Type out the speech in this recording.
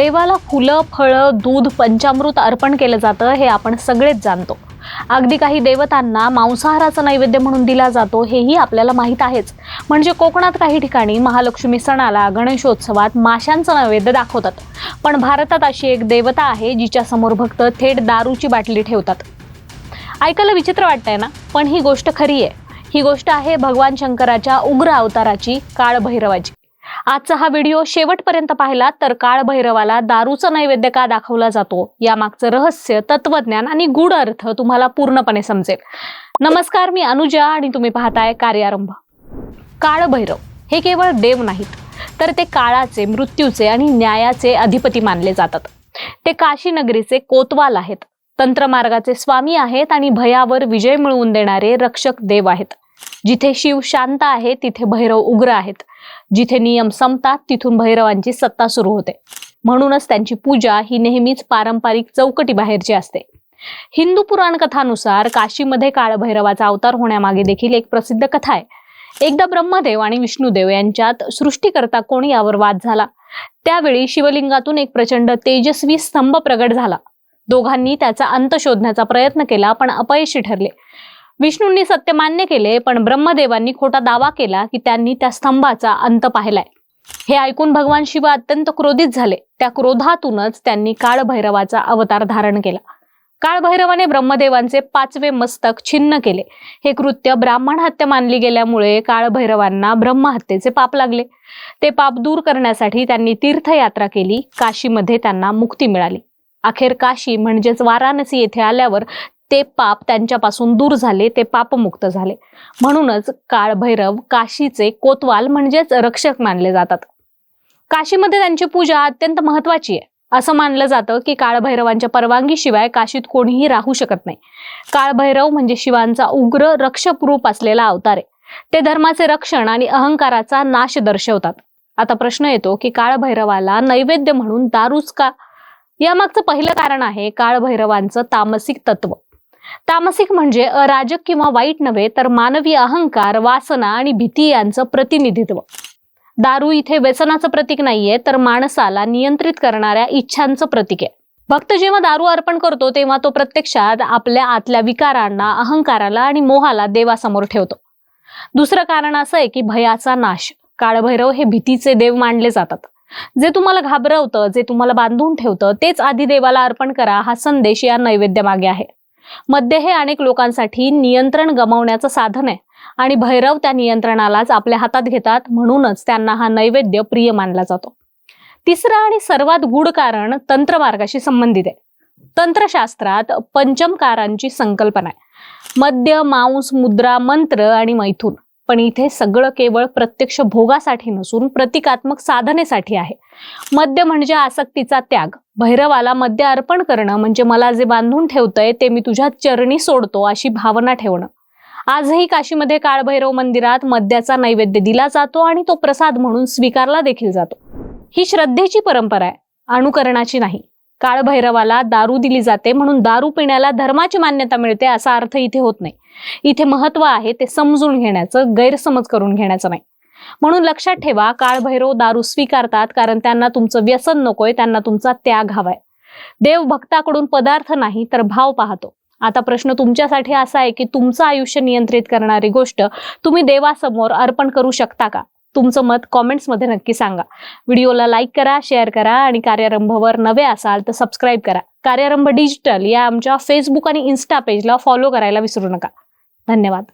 देवाला फुलं फळं दूध पंचामृत अर्पण केलं जातं हे आपण सगळेच जाणतो. अगदी काही देवतांना मांसाहाराचा नैवेद्य म्हणून दिला जातो हेही आपल्याला माहीत आहेच. म्हणजे कोकणात काही ठिकाणी महालक्ष्मी सणाला गणेशोत्सवात माशांचं नैवेद्य दाखवतात. पण भारतात अशी एक देवता आहे जिच्या समोर भक्त थेट दारूची बाटली ठेवतात. ऐकायला विचित्र वाटतंय ना? पण ही गोष्ट खरी आहे. ही गोष्ट आहे भगवान शंकराच्या उग्र अवताराची काळभैरवाची. आजचा हा व्हिडिओ शेवटपर्यंत पाहिला तर काळभैरवाला दारूचा नैवेद्य का दाखवला जातो? यामागचं रहस्य तत्वज्ञान आणि गूढ अर्थ तुम्हाला पूर्णपणे समजेल. नमस्कार मी अनुजा आणि तुम्ही पाहताय कार्यारंभ. काळभैरव हे केवळ देव नाहीत तर ते काळाचे मृत्यूचे आणि न्यायाचे अधिपती मानले जातात. ते काशी नगरीचे कोतवाल आहेत. तंत्रमार्गाचे स्वामी आहेत आणि भयावर विजय मिळवून देणारे रक्षक देव आहेत. जिथे शिव शांत आहे तिथे भैरव उग्र आहेत. जिथे नियम संपतात तिथून भैरवांची सत्ता सुरू होते. म्हणूनच त्यांची पूजा ही नेहमीच पारंपरिक चौकटी बाहेरची असते. हिंदू पुराण कथानुसार काशीमध्ये काळभैरवाचा अवतार होण्यामागे देखील एक प्रसिद्ध कथा आहे. एकदा ब्रह्मदेव आणि विष्णुदेव यांच्यात सृष्टीकर्ता कोण यावर वाद झाला? त्यावेळी शिवलिंगातून एक प्रचंड तेजस्वी स्तंभ प्रगट झाला. दोघांनी त्याचा अंत शोधण्याचा प्रयत्न केला पण अपयशी ठरले. विष्णूंनी सत्य मान्य केले पण ब्रह्मदेवांनी खोटा दावा केला की त्यांनी त्या स्तंभाचा अंत पाहिलाय. हे ऐकून भगवान शिव अत्यंत क्रोधित झाले. त्या क्रोधातूनच त्यांनी काळभैरवाचा अवतार धारण केला. काळभैरवाने ब्रह्मदेवांचे पाचवे मस्तक छिन्न केले. हे कृत्य ब्राह्मण हत्या मानली गेल्यामुळे काळभैरवांना ब्रह्महत्येचे पाप लागले. ते पाप दूर करण्यासाठी त्यांनी तीर्थयात्रा केली. काशीमध्ये त्यांना मुक्ती मिळाली. अखेर काशी म्हणजेच वाराणसी येथे आल्यावर ते पाप त्यांच्यापासून दूर झाले ते पापमुक्त झाले. म्हणूनच काळभैरव काशीचे कोतवाल म्हणजेच रक्षक मानले जातात. काशीमध्ये त्यांची पूजा अत्यंत महत्वाची आहे. असं मानलं जातं की काळभैरवांच्या परवानगीशिवाय काशीत कोणीही राहू शकत नाही. काळभैरव म्हणजे शिवांचा उग्र रक्षक रूप असलेला अवतार आहे. ते धर्माचे रक्षण आणि अहंकाराचा नाश दर्शवतात. आता प्रश्न येतो की काळभैरवाला नैवेद्य म्हणून दारूच का यामागचं पहिलं कारण आहे काळभैरवांचं तामसिक तत्व. तामसिक म्हणजे अराजक किंवा वाईट नव्हे तर मानवी अहंकार वासना आणि भीती यांचं प्रतिनिधित्व. दारू इथे व्यसनाचं प्रतीक नाहीये तर माणसाला नियंत्रित करणाऱ्या इच्छांचं प्रतीक आहे. भक्त जेव्हा दारू अर्पण करतो तेव्हा तो प्रत्यक्षात आपल्या आतल्या विकारांना अहंकाराला आणि मोहाला देवासमोर ठेवतो. दुसरं कारण असं आहे की भयाचा नाश. काळभैरव हे भीतीचे देव मानले जातात. जे तुम्हाला घाबरवतं जे तुम्हाला बांधून ठेवतं तेच आधी देवाला अर्पण करा हा संदेश या नैवेद्यमागे आहे. मद्य हे अनेक लोकांसाठी नियंत्रण गमावण्याचं साधन आहे आणि भैरव त्या नियंत्रणालाच आपल्या हातात घेतात म्हणूनच त्यांना हा नैवेद्य प्रिय मानला जातो. तिसरं आणि सर्वात गूढ कारण तंत्रमार्गाशी संबंधित आहे. तंत्रशास्त्रात पंचमकारांची संकल्पना आहे. मद्य मांस मुद्रा मंत्र आणि मैथून. पण इथे सगळं केवळ प्रत्यक्ष भोगासाठी नसून प्रतिकात्मक साधनेसाठी आहे. मद्य म्हणजे आसक्तीचा त्याग. भैरवाला मद्य अर्पण करणं म्हणजे मला जे बांधून ठेवतंय ते मी तुझ्या चरणी सोडतो अशी भावना ठेवणं. आजही काशीमध्ये काळभैरव मंदिरात मद्याचा नैवेद्य दिला जातो आणि तो प्रसाद म्हणून स्वीकारला देखील जातो. ही श्रद्धेची परंपरा आहे. अनुकरणाची नाही. काळभैरवाला दारू दिली जाते म्हणून दारू पिण्याला धर्माची मान्यता मिळते असा अर्थ इथे होत नाही. इथे महत्त्व आहे ते समजून घेण्याचं गैरसमज करून घेण्याचं नाही. म्हणून लक्षात ठेवा काळभैरव दारू स्वीकारतात कारण त्यांना तुमचं व्यसन नकोय त्यांना तुमचा त्याग हवाय. देव भक्ताकडून पदार्थ नाही तर भाव पाहतो. आता प्रश्न तुमच्यासाठी असा आहे की तुमचं आयुष्य नियंत्रित करणारी गोष्ट तुम्ही देवासमोर अर्पण करू शकता का? तुमचं मत कॉमेंट्समध्ये नक्की सांगा. व्हिडिओला लाईक करा शेअर करा आणि कार्यारंभवर नवे असाल तर सबस्क्राईब करा. कार्यारंभ डिजिटल या आमच्या फेसबुक आणि इन्स्टा पेजला फॉलो करायला विसरू नका. धन्यवाद.